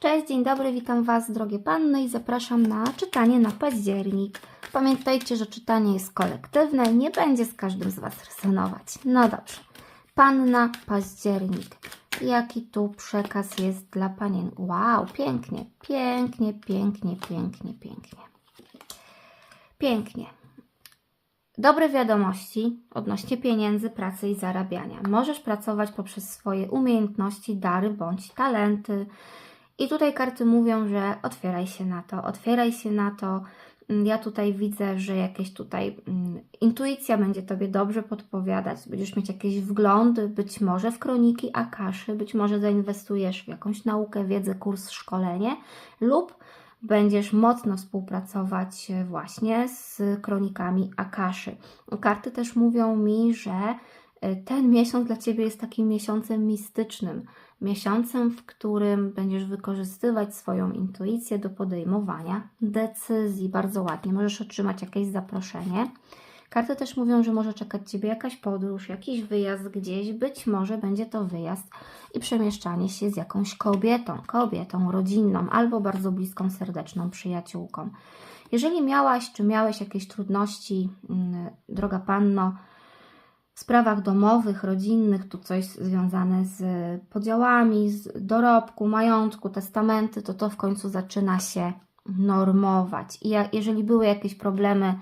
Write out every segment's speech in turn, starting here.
Cześć, dzień dobry, witam Was, drogie panny, i zapraszam na czytanie na październik. Pamiętajcie, że czytanie jest kolektywne i nie będzie z każdym z Was resonować. No dobrze. Panna październik. Jaki tu przekaz jest dla panien? Wow, pięknie, pięknie, pięknie, pięknie, pięknie. Pięknie. Dobre wiadomości odnośnie pieniędzy, pracy i zarabiania. Możesz pracować poprzez swoje umiejętności, dary bądź talenty. I tutaj karty mówią, że otwieraj się na to, otwieraj się na to. Mm, Ja tutaj widzę, że jakieś tutaj mm, intuicja będzie Tobie dobrze podpowiadać, będziesz mieć jakieś wglądy, być może w kroniki Akaszy, być może zainwestujesz w jakąś naukę, wiedzę, kurs, szkolenie lub będziesz mocno współpracować e, właśnie z kronikami Akaszy. Karty też mówią mi, że e, ten miesiąc dla Ciebie jest takim miesiącem mistycznym, miesiącem, w którym będziesz wykorzystywać swoją intuicję do podejmowania decyzji. Bardzo ładnie, możesz otrzymać jakieś zaproszenie. Karty też mówią, że może czekać Ciebie jakaś podróż, jakiś wyjazd gdzieś. Być może będzie to wyjazd i przemieszczanie się z jakąś kobietą, kobietą rodzinną albo bardzo bliską, serdeczną przyjaciółką. Jeżeli miałaś czy miałeś jakieś trudności, mm, droga panno, sprawach domowych, rodzinnych, tu coś związane z podziałami, z dorobku, majątku, testamenty, to to w końcu zaczyna się normować. I jeżeli były jakieś problemy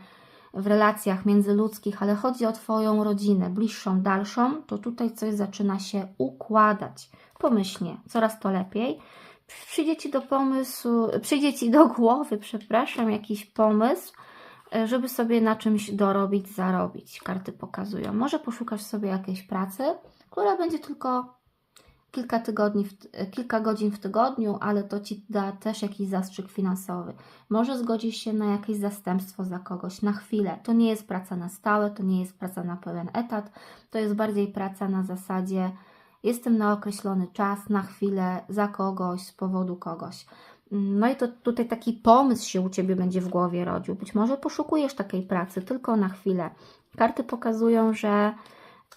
w relacjach międzyludzkich, ale chodzi o Twoją rodzinę, bliższą, dalszą, to tutaj coś zaczyna się układać. Pomyślnie, coraz to lepiej. Przyjdzie Ci do pomysłu, przyjdzie Ci do głowy, przepraszam, jakiś pomysł, żeby sobie na czymś dorobić, zarobić. Karty pokazują. Może poszukasz sobie jakiejś pracy, która będzie tylko kilka tygodni, e, kilka godzin w tygodniu, ale to Ci da też jakiś zastrzyk finansowy. Może zgodzisz się na jakieś zastępstwo za kogoś na chwilę. To nie jest praca na stałe, to nie jest praca na pełen etat, to jest bardziej praca na zasadzie jestem na określony czas, na chwilę, za kogoś, z powodu kogoś. No i to tutaj taki pomysł się u Ciebie będzie w głowie rodził. Być może poszukujesz takiej pracy tylko na chwilę. Karty pokazują, że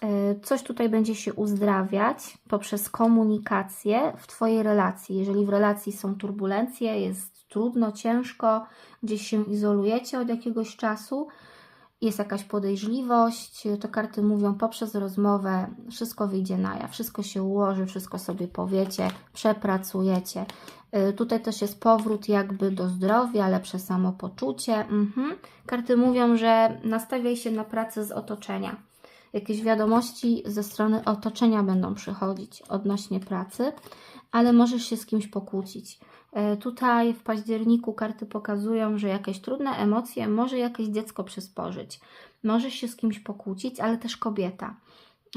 y, coś tutaj będzie się uzdrawiać poprzez komunikację w Twojej relacji. Jeżeli w relacji są turbulencje, jest trudno, ciężko, gdzieś się izolujecie od jakiegoś czasu, jest jakaś podejrzliwość, to karty mówią poprzez rozmowę wszystko wyjdzie na jaw, wszystko się ułoży, wszystko sobie powiecie, przepracujecie. Y, Tutaj też jest powrót jakby do zdrowia, lepsze samopoczucie. Mhm. Karty mówią, że nastawiaj się na pracę z otoczenia. Jakieś wiadomości ze strony otoczenia będą przychodzić odnośnie pracy, ale możesz się z kimś pokłócić. E, Tutaj w październiku karty pokazują, że jakieś trudne emocje może jakieś dziecko przysporzyć. Możesz się z kimś pokłócić, ale też kobieta.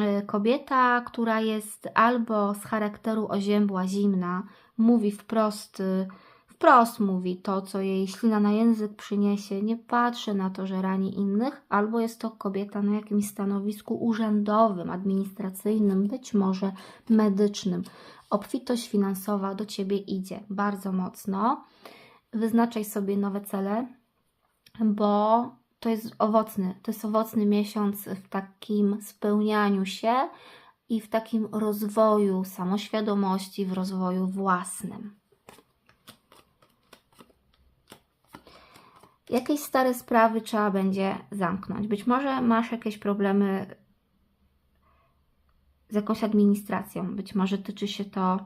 E, Kobieta, która jest albo z charakteru oziębła, zimna, mówi wprost, y, wprost mówi to, co jej ślina na język przyniesie, nie patrzy na to, że rani innych, albo jest to kobieta na jakimś stanowisku urzędowym, administracyjnym, być może medycznym. Obfitość finansowa do Ciebie idzie bardzo mocno. Wyznaczaj sobie nowe cele, bo to jest owocny, to jest owocny miesiąc w takim spełnianiu się i w takim rozwoju samoświadomości, w rozwoju własnym. Jakieś stare sprawy trzeba będzie zamknąć. Być może masz jakieś problemy z jakąś administracją. Być może tyczy się to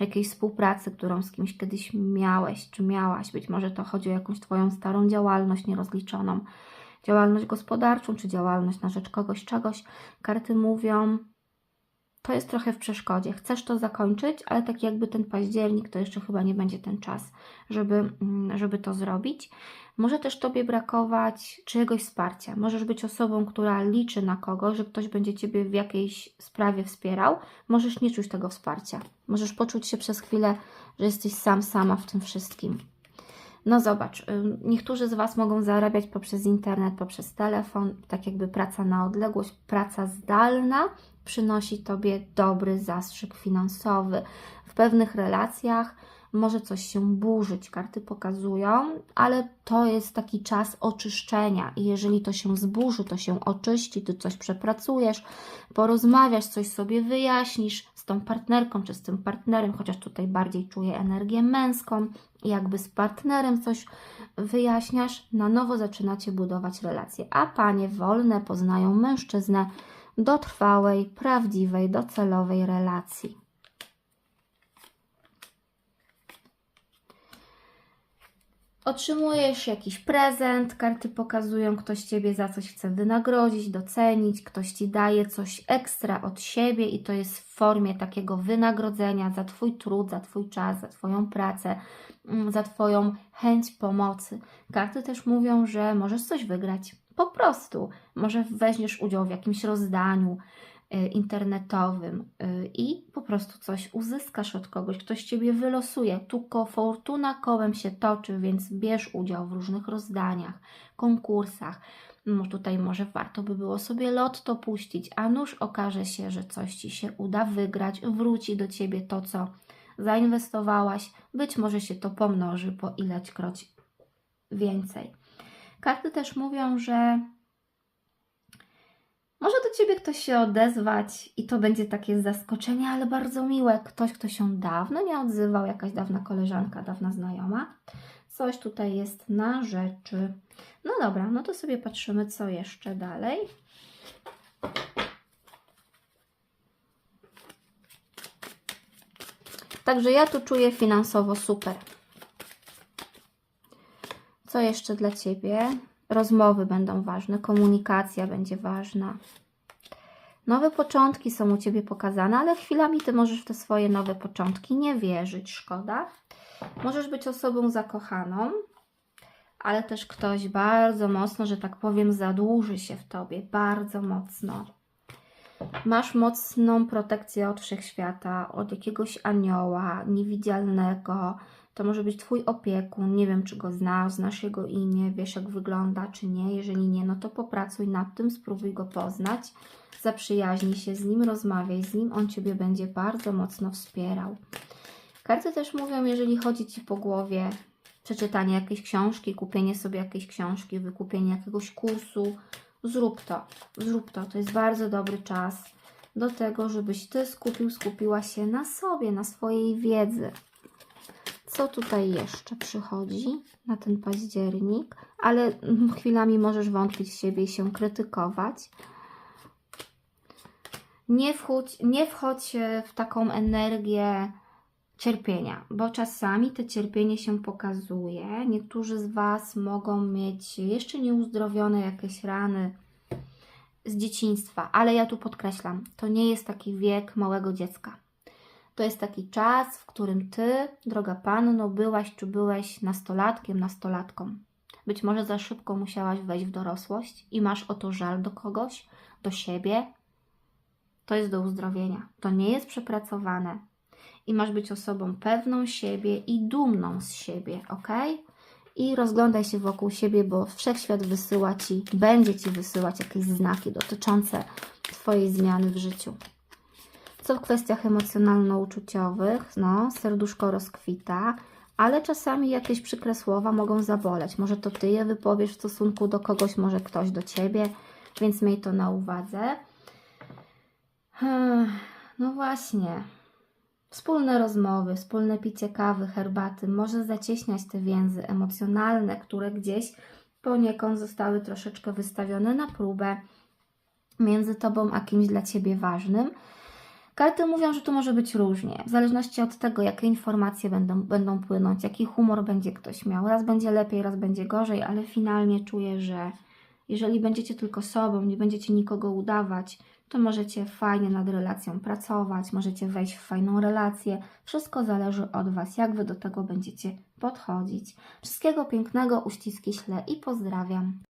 jakiejś współpracy, którą z kimś kiedyś miałeś czy miałaś. Być może to chodzi o jakąś Twoją starą działalność nierozliczoną, działalność gospodarczą czy działalność na rzecz kogoś, czegoś. Karty mówią, to jest trochę w przeszkodzie. Chcesz to zakończyć, ale tak jakby ten październik to jeszcze chyba nie będzie ten czas, żeby, mm, żeby to zrobić. Może też Tobie brakować czyjegoś wsparcia. Możesz być osobą, która liczy na kogoś, że ktoś będzie Ciebie w jakiejś sprawie wspierał. Możesz nie czuć tego wsparcia. Możesz poczuć się przez chwilę, że jesteś sam, sama w tym wszystkim. No zobacz, niektórzy z Was mogą zarabiać poprzez internet, poprzez telefon, tak jakby praca na odległość, praca zdalna przynosi Tobie dobry zastrzyk finansowy. W pewnych relacjach może coś się burzyć, karty pokazują, ale to jest taki czas oczyszczenia i jeżeli to się zburzy, to się oczyści, Ty coś przepracujesz, porozmawiasz, coś sobie wyjaśnisz z tą partnerką czy z tym partnerem, chociaż tutaj bardziej czuję energię męską, jakby z partnerem coś wyjaśniasz, na nowo zaczynacie budować relacje, a panie wolne poznają mężczyznę do trwałej, prawdziwej, docelowej relacji. Otrzymujesz jakiś prezent, karty pokazują, ktoś Ciebie za coś chce wynagrodzić, docenić, ktoś Ci daje coś ekstra od siebie i to jest w formie takiego wynagrodzenia za Twój trud, za Twój czas, za Twoją pracę, mm, za Twoją chęć pomocy. Karty też mówią, że możesz coś wygrać. Po prostu. Może weźmiesz udział w jakimś rozdaniu y, internetowym y, i po prostu coś uzyskasz od kogoś, ktoś Ciebie wylosuje. Tu fortuna kołem się toczy, więc bierz udział w różnych rozdaniach, konkursach. No tutaj może warto by było sobie lotto puścić, a nuż okaże się, że coś Ci się uda wygrać, wróci do Ciebie to, co zainwestowałaś, być może się to pomnoży po ilekroć więcej. Karty też mówią, że może do ciebie ktoś się odezwać i to będzie takie zaskoczenie, ale bardzo miłe. Ktoś, kto się dawno nie odzywał, jakaś dawna koleżanka, dawna znajoma. Coś tutaj jest na rzeczy. No dobra, no to sobie patrzymy, co jeszcze dalej. Także ja tu czuję finansowo super. Co jeszcze dla Ciebie? Rozmowy będą ważne, komunikacja będzie ważna. Nowe początki są u Ciebie pokazane, ale chwilami Ty możesz w te swoje nowe początki nie wierzyć, szkoda. Możesz być osobą zakochaną, ale też ktoś bardzo mocno, że tak powiem, zadłuży się w Tobie, bardzo mocno. Masz mocną protekcję od wszechświata, od jakiegoś anioła niewidzialnego. To może być Twój opiekun, nie wiem czy go znasz, znasz jego imię, wiesz jak wygląda czy nie. Jeżeli nie, no to popracuj nad tym, spróbuj go poznać, zaprzyjaźnij się z nim, rozmawiaj z nim, on Ciebie będzie bardzo mocno wspierał. Karty też mówią, jeżeli chodzi Ci po głowie przeczytanie jakiejś książki, kupienie sobie jakiejś książki, wykupienie jakiegoś kursu, zrób to, zrób to. To jest bardzo dobry czas do tego, żebyś Ty skupił, skupiła się na sobie, na swojej wiedzy. Co tutaj jeszcze przychodzi na ten październik? Ale mm, chwilami możesz wątpić w siebie i się krytykować. Nie wchodź, nie wchodź e, w taką energię cierpienia, bo czasami to cierpienie się pokazuje. Niektórzy z Was mogą mieć jeszcze nieuzdrowione jakieś rany z dzieciństwa, ale ja tu podkreślam, to nie jest taki wiek małego dziecka. To jest taki czas, w którym Ty, droga Panno, byłaś czy byłeś nastolatkiem, nastolatką. Być może za szybko musiałaś wejść w dorosłość i masz o to żal do kogoś, do siebie. To jest do uzdrowienia. To nie jest przepracowane. I masz być osobą pewną siebie i dumną z siebie, ok? I rozglądaj się wokół siebie, bo wszechświat wysyła Ci, będzie Ci wysyłać jakieś znaki dotyczące Twojej zmiany w życiu. Co w kwestiach emocjonalno-uczuciowych, no, serduszko rozkwita, ale czasami jakieś przykre słowa mogą zaboleć. Może to Ty je wypowiesz w stosunku do kogoś, może ktoś do Ciebie, więc miej to na uwadze. Hmm, No właśnie. Wspólne rozmowy, wspólne picie kawy, herbaty może zacieśniać te więzy emocjonalne, które gdzieś poniekąd zostały troszeczkę wystawione na próbę między Tobą a kimś dla Ciebie ważnym. Karty mówią, że to może być różnie, w zależności od tego, jakie informacje będą, będą płynąć, jaki humor będzie ktoś miał. Raz będzie lepiej, raz będzie gorzej, ale finalnie czuję, że jeżeli będziecie tylko sobą, nie będziecie nikogo udawać, to możecie fajnie nad relacją pracować, możecie wejść w fajną relację. Wszystko zależy od Was, jak Wy do tego będziecie podchodzić. Wszystkiego pięknego, uściski śle i pozdrawiam.